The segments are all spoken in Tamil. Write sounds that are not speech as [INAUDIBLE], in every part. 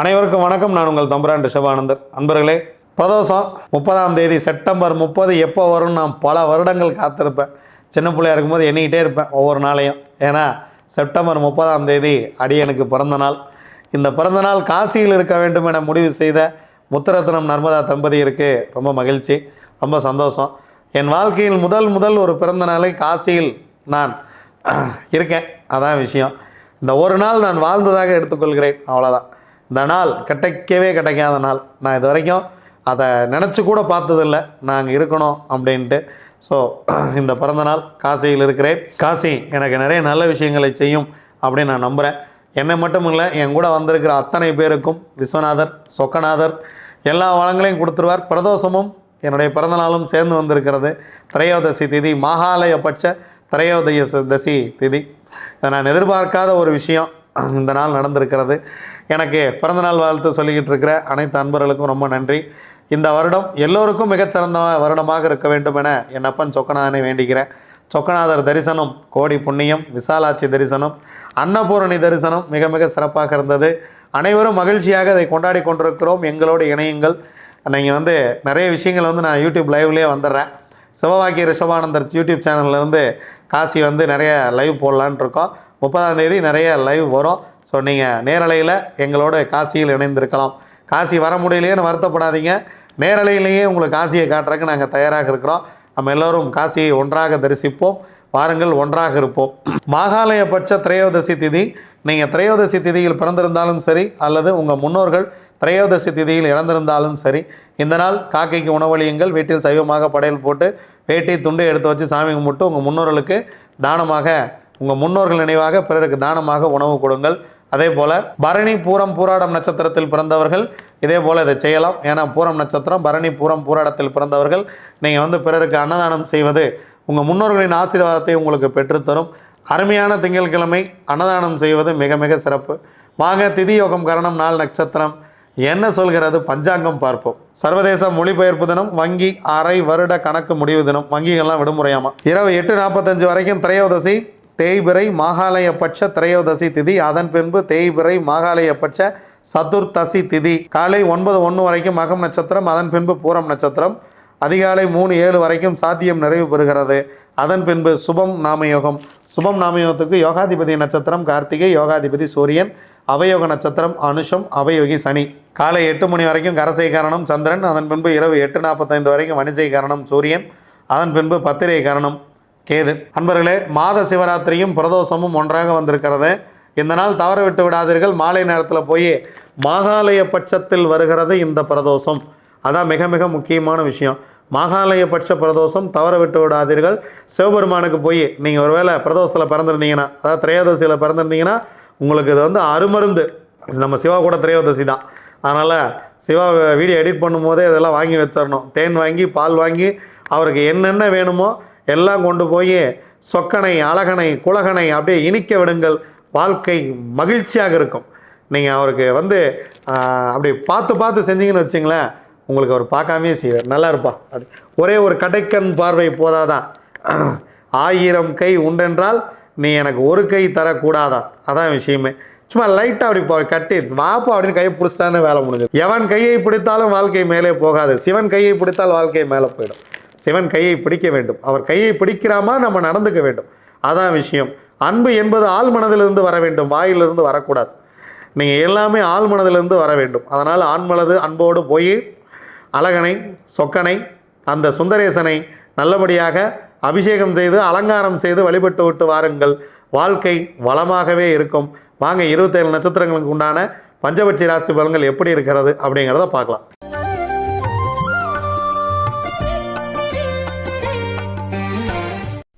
அனைவருக்கும் வணக்கம். நான் உங்கள் தம்புரான் ரிஷபானந்தர் அன்பர்களே பிரதோஷம் முப்பதாம் தேதி செப்டம்பர் முப்பது எப்போ வரும்னு நான் பல வருடங்கள் காத்திருப்பேன். சின்ன பிள்ளையா இருக்கும்போது எண்ணிக்கிட்டே இருப்பேன் ஒவ்வொரு நாளையும். ஏன்னா செப்டம்பர் முப்பதாம் தேதி அடியனுக்கு பிறந்த நாள். இந்த பிறந்த நாள் காசியில் இருக்க வேண்டும் என முடிவு செய்த முத்துரத்னம் நர்மதா தம்பதியருக்கு ரொம்ப மகிழ்ச்சி ரொம்ப சந்தோஷம். என் வாழ்க்கையில் முதல் முதல் ஒரு பிறந்த நாளை காசியில் நான் இருக்கேன். அதான் விஷயம். இந்த ஒரு நாள் நான் வாழ்ந்ததாக எடுத்துக்கொள்கிறேன். அவ்வளோதான் இந்த நாள் கிடைக்கவே கிடைக்காத நாள். நான் இது வரைக்கும் அதை நினச்சி கூட பார்த்ததில்ல. நாங்கள் இருக்கணும் அப்படின்ட்டு. ஸோ [CLEARS THROAT] இந்த பிறந்தநாள் காசியில் இருக்கிறேன். காசி எனக்கு நிறைய நல்ல விஷயங்களை செய்யும் அப்படின்னு நான் நம்புகிறேன் என்னை மட்டும் இல்லை என் கூட வந்திருக்கிற அத்தனை பேருக்கும் விஸ்வநாதர் சொக்கநாதர் எல்லா வளங்களையும் கொடுத்துருவார். பிரதோஷமும் என்னுடைய பிறந்தநாளும் சேர்ந்து வந்திருக்கிறது. திரையோதசி திதி மகாலயபட்ச திரையோதய தசி திதி. இதை நான் எதிர்பார்க்காத ஒரு விஷயம் இந்த நாள் நடந்திருக்கிறது. எனக்கு பிறந்தநாள் வாழ்த்து சொல்லிக்கிட்டு இருக்கிற அனைத்து அன்பர்களுக்கும் ரொம்ப நன்றி. இந்த வருடம் எல்லோருக்கும் மிகச்சிறந்த வருடமாக இருக்க வேண்டும் என என் அப்பன் சொக்கநாதனை வேண்டிக்கிறேன். சொக்கநாதர் தரிசனம் கோடி புண்ணியம் விசாலாட்சி தரிசனம் அன்னபூரணி தரிசனம் மிக மிக சிறப்பாக இருந்தது. அனைவரும் மகிழ்ச்சியாக அதை கொண்டாடி கொண்டிருக்கிறோம். எங்களோடு இணையுங்கள். நீங்கள் வந்து நிறைய விஷயங்கள் வந்து நான் யூடியூப் லைவ்லேயே வந்துடுறேன். சிவவாக்கிய ரிஷபானந்தர் யூடியூப் சேனல்லேருந்து காசி வந்து நிறைய லைவ் போடலான் இருக்கோம். முப்பதாம் தேதி நிறைய லைவ் வரும். ஸோ நீங்கள் நேரலையில் எங்களோட காசியில் இணைந்திருக்கலாம். காசி வர முடியலையேன்னு வருத்தப்படாதீங்க. நேரலையிலேயே உங்களுக்கு காசியை காட்டுறதுக்கு நாங்கள் தயாராக இருக்கிறோம். நம்ம எல்லோரும் காசியை ஒன்றாக தரிசிப்போம். வாருங்கள் ஒன்றாக இருப்போம். மாகாலயபட்ச திரையோதசி திதி. நீங்கள் திரையோதசி திதியில் பிறந்திருந்தாலும் சரி அல்லது உங்கள் முன்னோர்கள் திரையோதசி திதியில் இறந்திருந்தாலும் சரி இந்த நாள் காக்கைக்கு உணவளியுங்கள். வீட்டில் சைவமாக படையல் போட்டு வேட்டி துண்டு எடுத்து வச்சு சாமி கும்பிட்டு உங்கள் முன்னோர்களுக்கு தானமாக உங்கள் முன்னோர்கள் நினைவாக பிறருக்கு தானமாக உணவு கொடுங்கள். அதே போல் பரணி பூரம் பூராடம் நட்சத்திரத்தில் பிறந்தவர்கள் இதே போல் இதை செய்யலாம். ஏன்னா பூரம் நட்சத்திரம் பரணி பூரம் பூராடத்தில் பிறந்தவர்கள் நீங்கள் வந்து பிறருக்கு அன்னதானம் செய்வது உங்கள் முன்னோர்களின் ஆசீர்வாதத்தை உங்களுக்கு பெற்றுத்தரும். அருமையான திங்கட்கிழமை அன்னதானம் செய்வது மிக மிக சிறப்பு. வாங்க திதி யோகம் கரணம் நாள் நட்சத்திரம். என்ன சொல்கிறது? பஞ்சாங்கம் பார்ப்போம். சர்வதேச மொழிபெயர்ப்பு தினம் வங்கி அரை வருட கணக்கு முடிவு தினம். வங்கிகள்லாம் விடுமுறையாமா? இரவு எட்டு நாற்பத்தஞ்சு வரைக்கும் திரையோதசி. தேய்பிறை மாகாலயபட்ச திரையோதசி திதி. அதன் பின்பு தேய்பிறை மாகாலயபட்ச சதுர்த்தசி திதி. காலை ஒன்பது ஒன்று வரைக்கும் மகம் நட்சத்திரம் அதன் பின்பு பூரம் நட்சத்திரம். அதிகாலை மூணு ஏழு வரைக்கும் சாத்தியம் நிறைவு பெறுகிறது. அதன் பின்பு சுபம் நாமயோகம். சுபம் நாமயோகத்துக்கு யோகாதிபதி நட்சத்திரம் கார்த்திகை யோகாதிபதி சூரியன் அவயோக நட்சத்திரம் அனுஷம் அவயோகி சனி. காலை எட்டு மணி வரைக்கும் கரசை காரணம் சந்திரன் அதன் பின்பு இரவு எட்டு நாற்பத்தைந்து வரைக்கும் வணிசை காரணம் சூரியன் அதன் பின்பு பத்திரை காரணம் கேது. அன்பர்களே மாத சிவராத்திரியும் பிரதோஷமும் ஒன்றாக வந்திருக்கிறது. இந்த நாள் தவற விட்டு விடாதீர்கள். மாலை நேரத்தில் போய் மாகாலய பட்சத்தில் வருகிறது இந்த பிரதோஷம். அதான் மிக மிக முக்கியமான விஷயம். மாகாலய பட்ச பிரதோஷம் தவற விட்டு விடாதீர்கள். சிவபெருமானுக்கு போய் நீங்கள் ஒருவேளை பிரதோஷத்தில் பிறந்திருந்தீங்கன்னா அதாவது திரையோதசியில் பிறந்திருந்தீங்கன்னா உங்களுக்கு இது வந்து அருமருந்து. நம்ம சிவா கூட திரையோதசி தான். அதனால் சிவா வீடியோ எடிட் பண்ணும்போதே இதெல்லாம் வாங்கி வச்சிடணும். தேன் வாங்கி பால் வாங்கி அவருக்கு என்னென்ன வேணுமோ எல்லாம் கொண்டு போய் சொக்கனை அழகனை குலகனை அப்படியே இனிக்க விடுங்கள். வாழ்க்கை மகிழ்ச்சியாக இருக்கும். நீங்கள் அவருக்கு வந்து அப்படி பார்த்து பார்த்து செஞ்சீங்கன்னு வச்சிங்களேன் உங்களுக்கு அவர் பார்க்காமே செய்வார். நல்லா இருப்பா. அப்படி ஒரே ஒரு கடைக்கண் பார்வை போதாதான். ஆயிரம் கை உண்டென்றால் நீ எனக்கு ஒரு கை தரக்கூடாதா? அதான் விஷயமே. சும்மா லைட்டாக அப்படி போ கட்டி வாப்பா அப்படின்னு கையை பிடிச்சிட்டானே வேலை முடிஞ்சது எவன் கையை பிடித்தாலும் வாழ்க்கை மேலே போகாது. சிவன் கையை பிடித்தால் வாழ்க்கை மேலே போயிடும். சிவன் கையை பிடிக்க வேண்டும். அவர் கையை பிடிக்கிறாமா நம்ம நடந்துக்க வேண்டும். அதான் விஷயம். அன்பு என்பது ஆள் மனதிலிருந்து வர வேண்டும். வாயிலிருந்து வரக்கூடாது. நீங்கள் எல்லாமே ஆள் மனதிலிருந்து வர வேண்டும். அதனால் ஆண்மனது அன்போடு போய் அழகனை சொக்கனை அந்த சுந்தரேசனை நல்லபடியாக அபிஷேகம் செய்து அலங்காரம் செய்து வழிபட்டு விட்டு வாருங்கள். வாழ்க்கை வளமாகவே இருக்கும். வாங்க இருபத்தேழு நட்சத்திரங்களுக்கு உண்டான பஞ்சபட்சி ராசி பலன்கள் எப்படி இருக்கிறது அப்படிங்கிறத பார்க்கலாம்.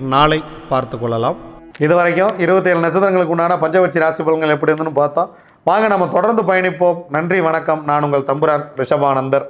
நாளை பார்த்து கொள்ளலாம். இது வரைக்கும் இருபத்தேழு நட்சத்திரங்களுக்கு உண்டான பஞ்சவட்சி ராசி பலன்கள் எப்படி இருந்துன்னு பார்த்தோம் வாங்க நம்ம தொடர்ந்து பயணிப்போம். நன்றி வணக்கம். நான் உங்கள் தம்புரான் ரிஷபானந்தர்.